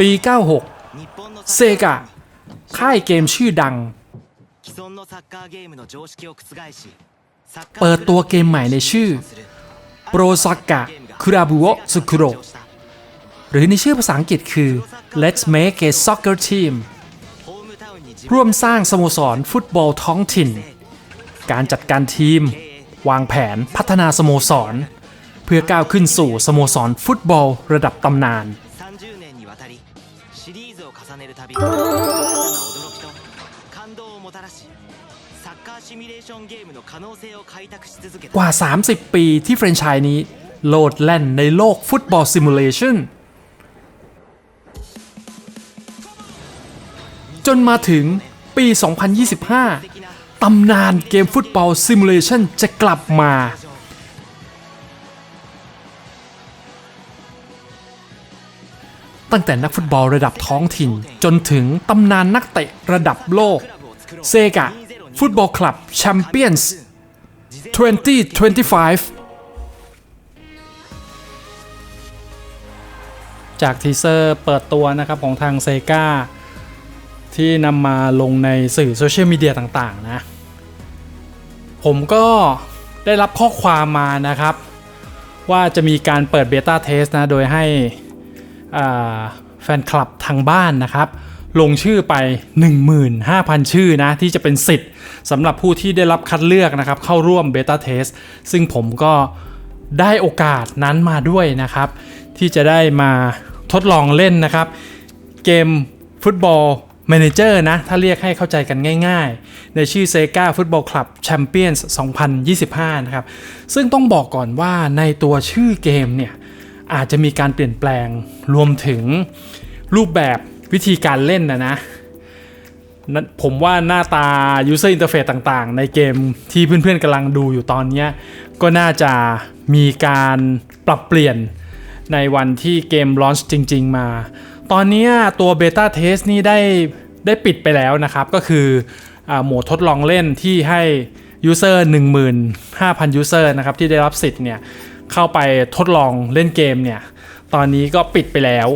ปี 96 เซกาค่ายเกมชื่อดัง เปิดตัวเกมใหม่ในชื่อโปรซักกะคุราบุโอสุคุโรหรือในชื่อภาษาอังกฤษคือ Let's Make a Soccer Team ร่วมสร้างสโมสรฟุตบอลท้องถิ่น การจัดการทีม วางแผนพัฒนาสโมสร เพื่อก้าวขึ้นสู่สโมสรฟุตบอลระดับตำนาน シリーズを重ねるたび新たな驚きと感動をもたらしサッカーシミュレーションゲームの可能性を開拓し続けた กว่า 30 ปีที่แฟรนไชส์นี้โลดแล่นในโลกฟุตบอลซิมูเลชันจนมาถึงปี 2025 ตำนานเกมฟุตบอลซิมูเลชันจะกลับมา ตั้งแต่นักฟุตบอลระดับท้องถิ่น จนถึงตำนานนักเตะระดับโลก เซกะฟุตบอลคลับแชมเปี้ยนส์2025 จากทีเซอร์เปิดตัวนะครับของทางเซกาที่นำมาลงในสื่อโซเชียลมีเดียต่างๆนะ ผมก็ได้รับข้อความมานะครับ ว่าจะมีการเปิดเบต้าเทสนะ โดยให้ แฟนคลับทางบ้านนะครับลงชื่อไป 15,000 ชื่อนะ ที่จะเป็นสิทธิ์สำหรับผู้ที่ได้รับคัดเลือกนะครับ เข้าร่วมเบต้าเทสซึ่งผมก็ได้โอกาสนั้นมาด้วยนะครับ ที่จะได้มาทดลองเล่นนะครับ เกมฟุตบอล m ม n เจอร์นะ ถ้าเรียกให้เข้าใจกันง่ายๆ ในชื่อ Sega Football Club Champions 2025 นะครับ ซึ่งต้องบอกก่อนว่าในตัวชื่อเกมเนี่ย อาจจะมีการเปลี่ยนแปลงรวมถึงรูปแบบวิธีการเล่นนะนะ ผมว่าหน้าตา user interface ต่างๆ ในเกมที่เพื่อนๆกำลังดูอยู่ตอนนี้ ก็น่าจะมีการปรับเปลี่ยนในวันที่เกมลอนช์จริง ๆ มา ตอนนี้ตัวเบต้าเทสนี่ได้ได้ปิดไปแล้วนะครับ ก็คืออโหมดทดลองเล่นที่ให้ user 15,000 user นะครับ ที่ได้รับสิทธิ์เนี่ย เข้าไปทดลองเล่นเกมเนี่ย ตอนนี้ก็ปิดไปแล้ว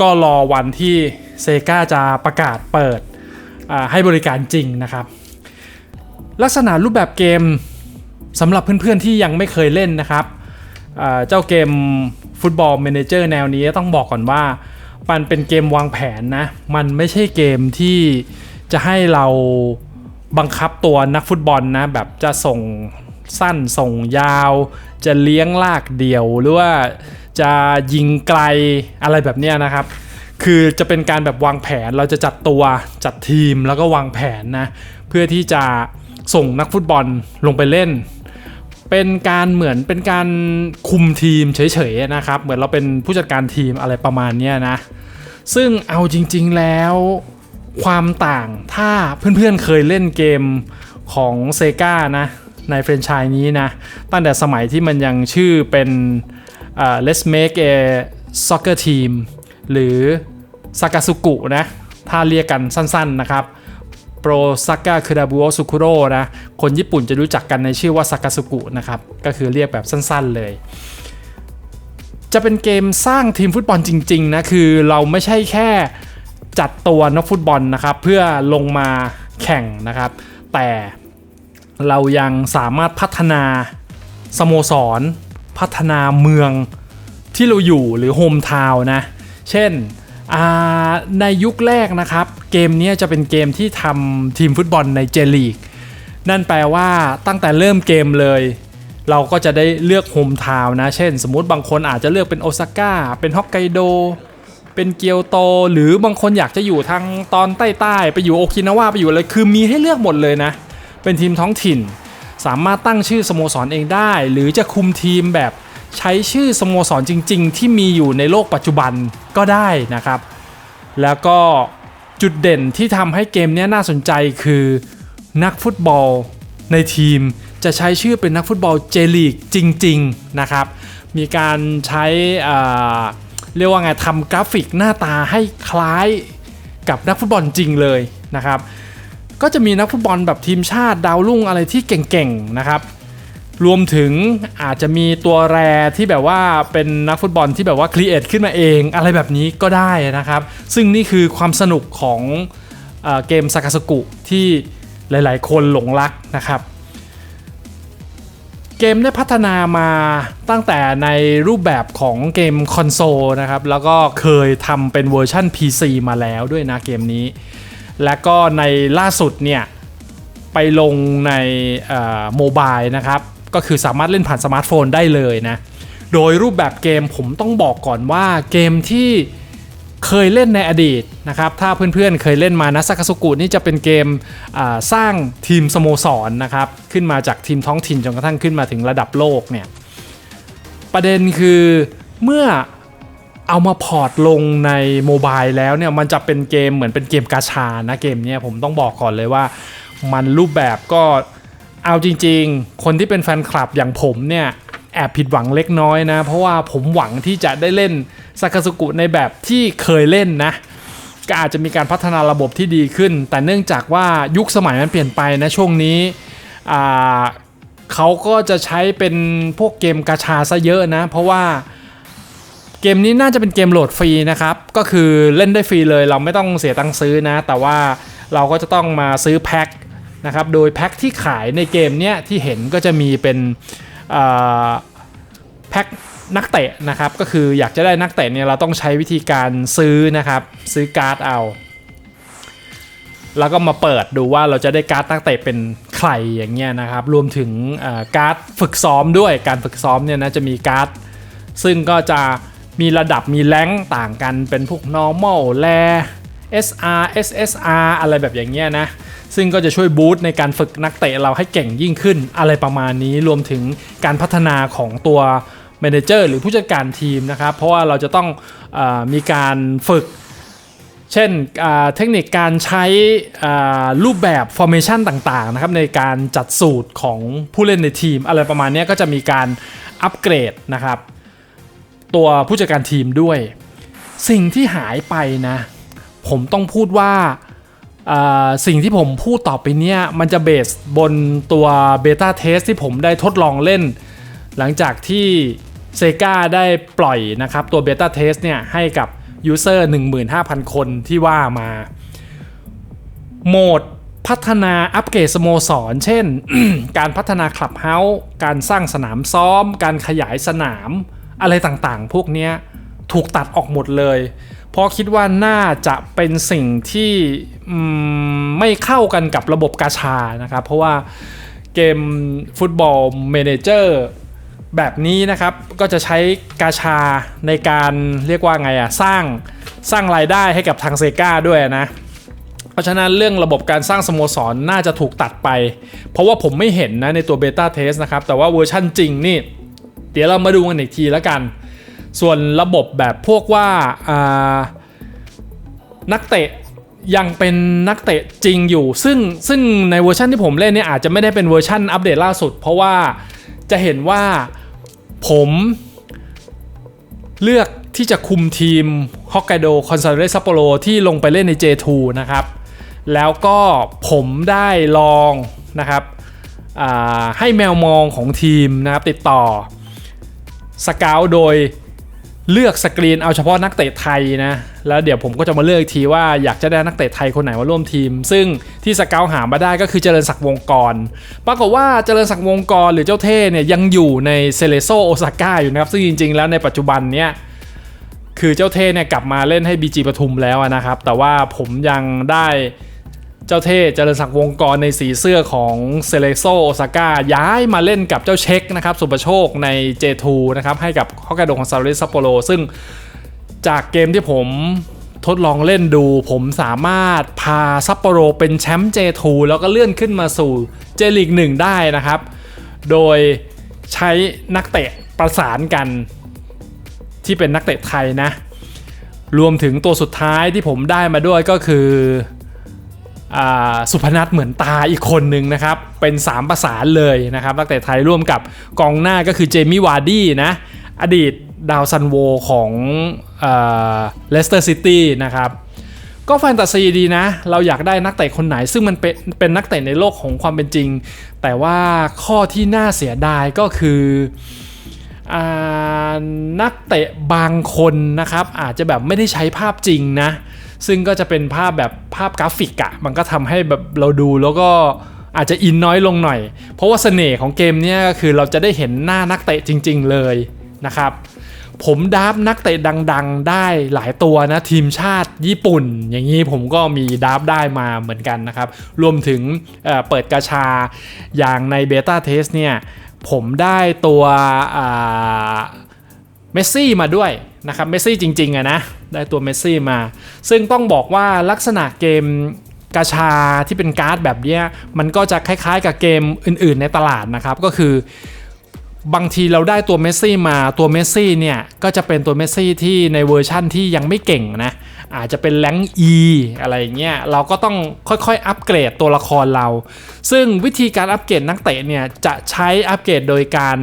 ก็รอวันที่เซกาจะประกาศเปิดให้บริการจริงนะครับ ลักษณะรูปแบบเกมสำหรับเพื่อนๆที่ยังไม่เคยเล่นนะครับ เจ้าเกมฟุตบอล m ม n เจอร์แนวนี้ต้องบอกก่อนว่า มันเป็นเกมวางแผนนะ มันไม่ใช่เกมที่จะให้เราบังคับตัวนักฟุตบอลนะ แบบจะส่ง สั้นส่งยาว จะเลี้ยงลากเดี่ยว หรือว่าจะยิงไกลอะไรแบบนี้นะครับ คือจะเป็นการแบบวางแผนเราจะจัดตัวจัดทีมแล้วก็วางแผนนะ เพื่อที่จะส่งนักฟุตบอลลงไปเล่น เป็นการเหมือนเป็นการคุมทีมเฉยๆนะครับ เหมือนเราเป็นผู้จัดการทีมอะไรประมาณนี้นะ ซึ่งเอาจริงๆแล้วความต่างถ้าเพื่อนๆเคยเล่นเกมของเซกานะ ในแฟรนไชส์นี้นะ ตั้งแต่สมัยที่มันยังชื่อเป็น Let's Make a Soccer Team หรือซากาสุกุนะ ถ้าเรียกกันสั้นๆนะครับโปรซากาคุดาบุโอสุคุโรนะ คนญี่ปุ่นจะรู้จักกันในชื่อว่าซากาสุกุนะครับ ก็คือเรียกแบบสั้นๆเลย จะเป็นเกมสร้างทีมฟุตบอลจริงๆนะ คือเราไม่ใช่แค่จัดตัวนักฟุตบอลนะครับ เพื่อลงมาแข่งนะครับ แต่ เรายังสามารถพัฒนาสโมสร พัฒนาเมืองที่เราอยู่หรือโฮมทาวน์นะ เช่นในยุคแรกนะครับ เกมนี้จะเป็นเกมที่ทำทีมฟุตบอลในเจลีก นั่นแปลว่าตั้งแต่เริ่มเกมเลย เราก็จะได้เลือกโฮมทาวน์นะเช่น สมมุติบางคนอาจจะเลือกเป็นโอซาก้าเป็นฮอกไกโดเป็นเกียวโต หรือบางคนอยากจะอยู่ทางตอนใต้ๆไปอยู่โอกินาวาไปอยู่อะไรคือมีให้เลือกหมดเลยนะ เป็นทีมท้องถิ่น สามารถตั้งชื่อสโมสรเองได้ หรือจะคุมทีมแบบใช้ชื่อสโมสรจริง ๆ ที่มีอยู่ในโลกปัจจุบันก็ได้นะครับ แล้วก็จุดเด่นที่ทำให้เกมนี้น่าสนใจคือนักฟุตบอลในทีมจะใช้ชื่อเป็นนักฟุตบอลเจลีกจริง ๆ นะครับ มีการใช้เรียกว่าไงทำกราฟิกหน้าตาให้คล้ายกับนักฟุตบอลจริงเลยนะครับ ก็จะมีนักฟุตบอลแบบทีมชาติดาวรุ่งอะไรที่เก่งๆนะครับ รวมถึงอาจจะมีตัวแรที่แบบว่าเป็นนักฟุตบอลที่แบบว่าครีเอทขึ้นมาเองอะไรแบบนี้ก็ได้นะครับ ซึ่งนี่คือความสนุกของเอเกมซากาสกุที่หลายๆ คนหลงรักนะครับเกมได้พัฒนามาตั้งแต่ในรูปแบบของเกมคอนโซลนะครับ แล้วก็เคยทำเป็นเวอร์ชัน PC มาแล้วด้วยนะเกมนี้ และก็ในล่าสุดเนี่ยไปลงในโมบายนะครับ ก็คือสามารถเล่นผ่านสมาร์ทโฟนได้เลยนะ โดยรูปแบบเกมผมต้องบอกก่อนว่าเกมที่เคยเล่นในอดีตนะครับ ถ้าเพื่อนๆเคยเล่นมานะซากาสุกุนี่จะเป็นเกมสร้างทีมสโมสรนะครับ ขึ้นมาจากทีมท้องถิ่นจนกระทั่งขึ้นมาถึงระดับโลกเนี่ย ประเด็นคือเมื่อ เอามาพอร์ตลงในโมบายแล้วเนี่ยมันจะเป็นเกมเหมือนเป็นเกมกาชานะเกมเนี้ยผมต้องบอกก่อนเลยว่า มันรูปแบบก็เอาจริง ๆ คนที่เป็นแฟนคลับอย่างผมเนี่ยแอบผิดหวังเล็กน้อยนะ เพราะว่าผมหวังที่จะได้เล่นซากาสุกุในแบบที่เคยเล่นนะ ก็อาจจะมีการพัฒนาระบบที่ดีขึ้น แต่เนื่องจากว่ายุคสมัยมันเปลี่ยนไปนะช่วงนี้อ่าเขาก็จะใช้เป็นพวกเกมกาชาซะเยอะนะ เพราะว่า เกมนี้น่าจะเป็นเกมโหลดฟรีนะครับ ก็คือเล่นได้ฟรีเลยเราไม่ต้องเสียตังค์ซื้อนะ แต่ว่าเราก็จะต้องมาซื้อแพ็คนะครับ โดยแพ็คที่ขายในเกมเนี้ยที่เห็นก็จะมีเป็นแพ็คนักเตะนะครับ ก็คืออยากจะได้นักเตะเนี่ยเราต้องใช้วิธีการซื้อนะครับ ซื้อการ์ดเอา แล้วก็มาเปิดดูว่าเราจะได้การ์ดนักเตะเป็นใครอย่างเงี้ยนะครับ รวมถึงการ์ดฝึกซ้อมด้วยการฝึกซ้อมเนี่ยนะจะมีการ์ดซึ่งก็จะ มีระดับมีแรงต่างกันเป็นพวก normal แล SR SSR อะไรแบบอย่างเงี้ยนะ ซึ่งก็จะช่วยบูตในการฝึกนักเตะเราให้เก่งยิ่งขึ้น อะไรประมาณนี้รวมถึงการพัฒนาของตัวเมนเจอร์หรือผู้จัดการทีมนะครับ เพราะว่าเราจะต้องอมีการฝึก เช่นเทคนิคการใช้รูปแบบ formation ต่างๆนะครับในการจัดสูตรของผู้เล่นในทีม อะไรประมาณนี้ก็จะมีการอัปเกรดนะครับ ตัวผู้จัดการทีมด้วย สิ่งที่หายไปนะ ผมต้องพูดว่าสิ่งที่ผมพูดต่อไปเนี้ยมันจะเบสบนตัวเบต้าเทสที่ผมได้ทดลองเล่น หลังจากที่เซกาได้ปล่อยนะครับ ตัวเบต้าเทสเนี่ยให้กับยูเซอร์15,000 คนที่ว่ามา โหมดพัฒนาอัปเกรดสโมสร เช่น การพัฒนาคลับเฮาส์การสร้างสนามซ้อม การขยายสนาม อะไรต่างๆ พวกนี้ถูกตัดออกหมดเลย เพราะคิดว่าน่าจะเป็นสิ่งที่ไม่เข้ากันกับระบบกาชานะครับ เพราะว่าเกมฟุตบอลเมเนเจอร์แบบนี้นะครับก็จะใช้กาชาในการเรียกว่าไงอะสร้างสร้างรายได้ให้กับทางเซกาด้วยนะ เพราะฉะนั้นเรื่องระบบการสร้างสโมสรน่าจะถูกตัดไป เพราะว่าผมไม่เห็นนะในตัวเบต้าเทสนะครับ แต่ว่าเวอร์ชั่นจริงนี่ ดี๋ยวเรามาดูกันอีกทีแล้วกัน ส่วนระบบแบบพวกว่าานักเตะยังเป็นนักเตะจริงอยู่ ซึ่งซึ่งในเวอร์ชันที่ผมเล่นเนี่ยอาจจะไม่ได้เป็นเวอร์ชันอัปเดตล่าสุด เพราะว่าจะเห็นว่าผมเลือกที่จะคุมทีมฮอกไกโดคอนซาเรซัปโปโรที่ลงไปเล่นใน J2 นะครับ แล้วก็ผมได้ลองนะครับให้แมวมองของทีมนะครับติดต่อ สเกลโดยเลือกสกรีนเอาเฉพาะนักเตะไทยนะ แล้วเดี๋ยวผมก็จะมาเลือกทีว่าอยากจะได้นักเตะไทยคนไหนมาร่วมทีม ซึ่งที่สเกลหามาได้ก็คือเจริญศักดิ์วงกร ปรากฏว่าเจริญศักดิ์วงกรหรือเจ้าเท่เนี่ยยังอยู่ในเซเลโซโอซาก้าอยู่นะครับซึ่งจริง ๆ แล้วในปัจจุบันเนี่ยคือเจ้าเท่เนี่ยกลับมาเล่นให้ BG ปทุมแล้วนะครับ แต่ว่าผมยังได้ เจ้าเท่เจริญศักดิ์วงกรในสีเสื้อของเซเลโซโอซาก้าย้ายมาเล่นกับเจ้าเช็คนะครับสุปโชคใน J2 นะครับให้กับฮอกไกโดของซาริซัปโปโรซึ่งจากเกมที่ผมทดลองเล่นดูผมสามารถพาซัปโปโรเป็นแชมป์ J2 แล้วก็เลื่อนขึ้นมาสู่เจลีก1ได้นะครับ โดยใช้นักเตะประสานกันที่เป็นนักเตะไทยนะ รวมถึงตัวสุดท้ายที่ผมได้มาด้วยก็คือ สุพนัทเหมือนตาอีกคนหนึ่งนะครับ เป็น 3 ประสานเลยนะครับนักเตะไทยร่วมกับกองหน้าก็คือเจมี่วาร์ดี้นะอดีตดาวซันโวของเลสเตอร์ซิตี้นะครับก็แฟนตาซีดีนะ เราอยากได้นักเตะคนไหน ซึ่งมันเป็นเป็นนักเตะในโลกของความเป็นจริง แต่ว่าข้อที่น่าเสียดายก็คือนักเตะบางคนนะครับ อาจจะแบบไม่ได้ใช้ภาพจริงนะ ซึ่งก็จะเป็นภาพแบบภาพกราฟิกอะมันก็ทำให้แบบเราดูแล้วก็อาจจะอินน้อยลงหน่อย เพราะว่าเสน่ห์ของเกมเนี้ยก็คือเราจะได้เห็นหน้านักเตะจริง ๆ เลยนะครับ ผมดับนักเตะดัง ๆ ได้หลายตัวนะทีมชาติญี่ปุ่น อย่างนี้ผมก็มีดับได้มาเหมือนกันนะครับ รวมถึงเเปิดกาชาอย่างในเบต้าเทสเนี่ยผมได้ตัว เมสซี่มาด้วยนะครับเมสซี่จริงๆอะนะได้ตัวเมสซี่มา ซึ่งต้องบอกว่าลักษณะเกมกาชาที่เป็นการ์ดแบบเนี้ยมันก็จะคล้ายๆกับเกมอื่นๆในตลาดนะครับก็คือบางทีเราได้ตัวเมสซี่มาตัวเมสซี่เนี่ยก็จะเป็นตัวเมสซี่ที่ในเวอร์ชั่นที่ยังไม่เก่งนะอาจจะเป็นแรงค์ E อะไรเงี้ยเราก็ต้องค่อยๆ อัปเกรดตัวละครเรา ซึ่งวิธีการอัปเกรดนักเตะเนี่ยจะใช้อัปเกรดโดยการ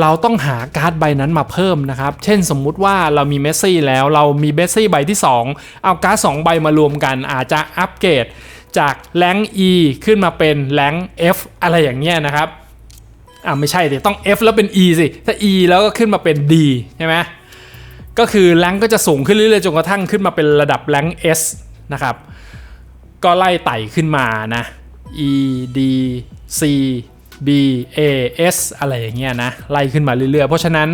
เราต้องหาการ์ดใบนั้นมาเพิ่มนะครับ เช่นสมมุติว่าเรามีเมสซี่แล้วเรามีเมสซี่ใบที่ 2 เอาการ์ด2ใบมารวมกัน อาจจะอัปเกรดจากแรงค์ E ขึ้นมาเป็นแรง F อะไรอย่างเงี้ยนะครับอ่าไม่ใช่ดิต้อง F แล้วเป็น E สิ ถ้า E แล้วก็ขึ้นมาเป็น D ใช่ไหมก็คือแรงก็จะสูงขึ้นเรื่อยๆจนกระทั่งขึ้นมาเป็นระดับแรง S นะครับ ก็ไล่ไต่ขึ้นมานะ E D C B A S อะไรอย่างเงี้ยนะไล่ขึ้นมาเรื่อยๆ เพราะฉะนั้น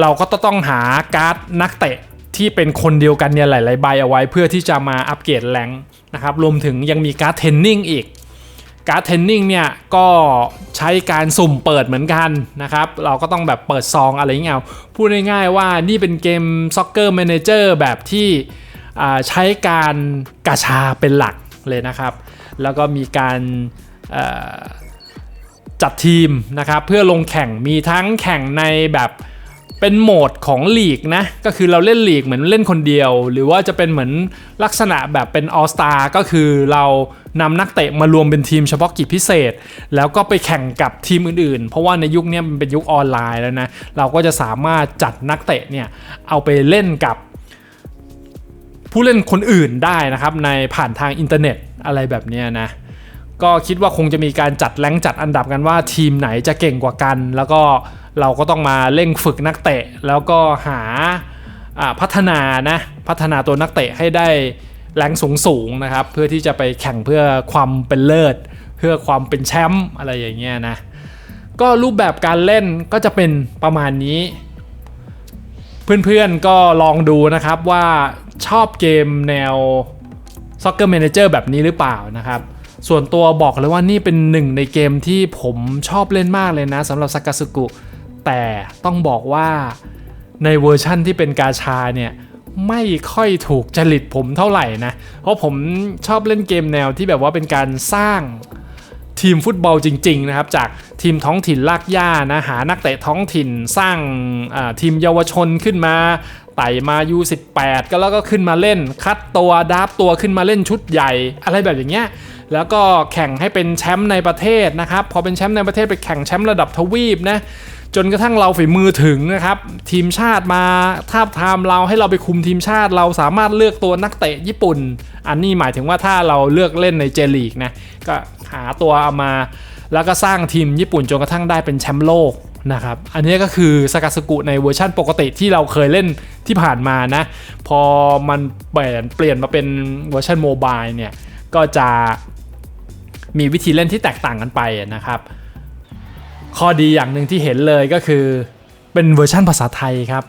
เราก็ต้องหาการ์ดนักเตะที่เป็นคนเดียวกันเนี่ยหลาย ๆ ใบเอาไว้เพื่อที่จะมาอัปเกรดแรงนะครับรวมถึงยังมีการ์ดเทนนิ่งอีก การ์ดเทนนิ่งเนี่ยก็ใช้การสุ่มเปิดเหมือนกันนะครับ เราก็ต้องแบบเปิดซองอะไรเงี้ยเอาพูดง่ายๆว่านี่เป็นเกมซ็อกเกอร์แมเนเจอร์แบบที่ใช้การกาชาเป็นหลักเลยนะครับ แล้วก็มีการ จัดทีมนะครับเพื่อลงแข่งมีทั้งแข่งในแบบเป็นโหมดของลีกนะ ก็คือเราเล่นลีกเหมือนเล่นคนเดียว หรือว่าจะเป็นเหมือนลักษณะแบบเป็นออสตาก็คือเรานำนักเตะมารวมเป็นทีมเฉพาะกิจพิเศษ แล้วก็ไปแข่งกับทีมอื่นๆ เพราะว่าในยุคนี้มันเป็นยุคออนไลน์แล้วนะ เราก็จะสามารถจัดนักเตะเนี่ย เอาไปเล่นกับผู้เล่นคนอื่นได้นะครับในผ่านทางอินเทอร์เน็ตอะไรแบบนี้นะ ก็คิดว่าคงจะมีการจัดแรงจัดอันดับกันว่าทีมไหนจะเก่งกว่ากัน แล้วก็เราก็ต้องมาเร่งฝึกนักเตะ แล้วก็หาพัฒนานะพัฒนาตัวนักเตะให้ได้แรงสูงสูงนะครับ เพื่อที่จะไปแข่งเพื่อความเป็นเลิศ เพื่อความเป็นแชมป์อะไรอย่างเงี้ยนะก็รูปแบบการเล่นก็จะเป็นประมาณนี้ เพื่อนๆก็ลองดูนะครับว่าชอบเกมแนว Soccer Manager แบบนี้หรือเปล่านะครับ ส่วนตัวบอกเลยว่านี่เป็นหนึ่งในเกมที่ผมชอบเล่นมากเลยนะสำหรับซากาสึกุ แต่ต้องบอกว่าในเวอร์ชั่นที่เป็นกาชาเนี่ยไม่ค่อยถูกจริตผมเท่าไหร่นะ เพราะผมชอบเล่นเกมแนวที่แบบว่าเป็นการสร้างทีมฟุตบอลจริง ๆ นะครับ จากทีมท้องถิ่นลากย่านะหานักเตะท้องถิ่นสร้างทีมเยาวชนขึ้นมา ไต่มา U18 ก็แล้วก็ขึ้นมาเล่น คัดตัวดับตัวขึ้นมาเล่นชุดใหญ่ อะไรแบบอย่างเงี้ยแล้วก็แข่งให้เป็นแชมป์ในประเทศนะครับพอเป็นแชมป์ในประเทศไปแข่งแชมป์ระดับทวีปนะจนกระทั่งเราฝีมือถึงนะครับ ทีมชาติมาทาบทามเราให้เราไปคุมทีมชาติ เราสามารถเลือกตัวนักเตะญี่ปุ่น อันนี้หมายถึงว่าถ้าเราเลือกเล่นในเจลีกนะก็หาตัวเอามา แล้วก็สร้างทีมญี่ปุ่นจนกระทั่งได้เป็นแชมป์โลกนะครับอันนี้ก็คือสกาสกุในเวอร์ชั่นปกติที่เราเคยเล่น ที่ผ่านมานะ พอมันเปลี่ยนเปลี่ยนมาเป็นเวอร์ชันโมบายเนี่ย ก็จะมีวิธีเล่นที่แตกต่างกันไปนะครับ ข้อดีอย่างหนึ่งที่เห็นเลยก็คือเป็นเวอร์ชันภาษาไทยครับ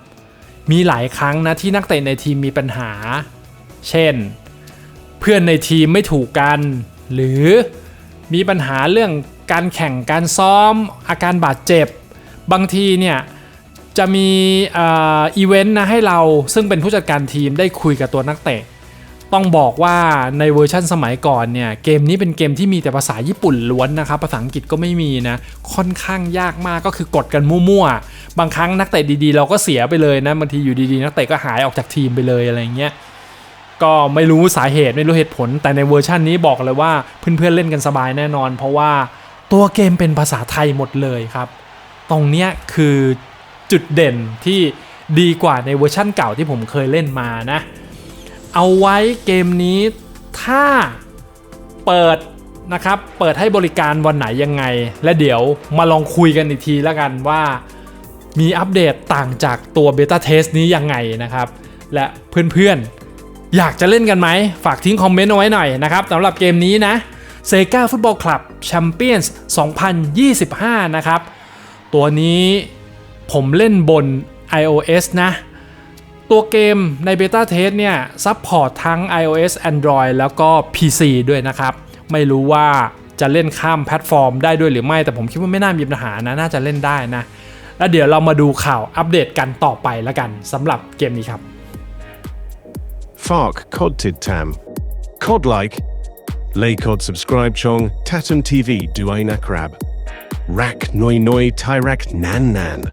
มีหลายครั้งนะที่นักเตะในทีมมีปัญหา เช่น เพื่อนในทีมไม่ถูกกัน หรือมีปัญหาเรื่องการแข่งการซ้อมอาการบาดเจ็บ บางทีเนี่ย จะมีอีเวนต์นะให้เราซึ่งเป็นผู้จัดการทีมได้คุยกับตัวนักเตะ ต้องบอกว่าในเวอร์ชั่นสมัยก่อนเนี่ยเกมนี้เป็นเกมที่มีแต่ภาษาญี่ปุ่นล้วนนะครับภาษาอังกฤษก็ไม่มีนะค่อนข้างยากมากก็คือกดกันมั่วๆบางครั้งนักเตะดีๆ เราก็เสียไปเลยนะบางทีอยู่ดีๆ นักเตะก็หายออกจากทีมไปเลยอะไรเงี้ยก็ไม่รู้สาเหตุไม่รู้เหตุผล แต่ในเวอร์ชันนี้บอกเลยว่าเพื่อนๆเล่นกันสบายแน่นอน เพราะว่าตัวเกมเป็นภาษาไทยหมดเลยครับ ตรงเนี้ยคือ จุดเด่นที่ดีกว่าในเวอร์ชั่นเก่าที่ผมเคยเล่นมานะ เอาไว้เกมนี้ถ้าเปิดนะครับ เปิดให้บริการวันไหนยังไง และเดี๋ยวมาลองคุยกันอีกทีแล้วกันว่ามีอัปเดตต่างจากตัวเบต้าเทสนี้ยังไงนะครับ และเพื่อนๆ อยากจะเล่นกันไหม ฝากทิ้งคอมเมนต์เอาไว้หน่อยนะครับสำหรับเกมนี้นะ Sega Football Club Champions 2025 นะครับ ตัวนี้ ผมเล่นบน iOS นะ ตัวเกมในเบต้าเทสเนี่ยซัพพอร์ตทั้ง iOS Android แล้วก็ PC ด้วยนะครับ ไม่รู้ว่าจะเล่นข้ามแพลตฟอร์มได้ด้วยหรือไม่ แต่ผมคิดว่าไม่น่ามีปัญหานะ น่าจะเล่นได้นะ แล้วเดี๋ยวเรามาดูข่าวอัปเดตกันต่อไปแล้วกันสำหรับเกมนี้ครับ Fark Cod Tid Tam. Cod like. Lay Cod subscribe chong. Tatum TV Duaina Crab. rack Noi Noi Tyrak Nan Nan.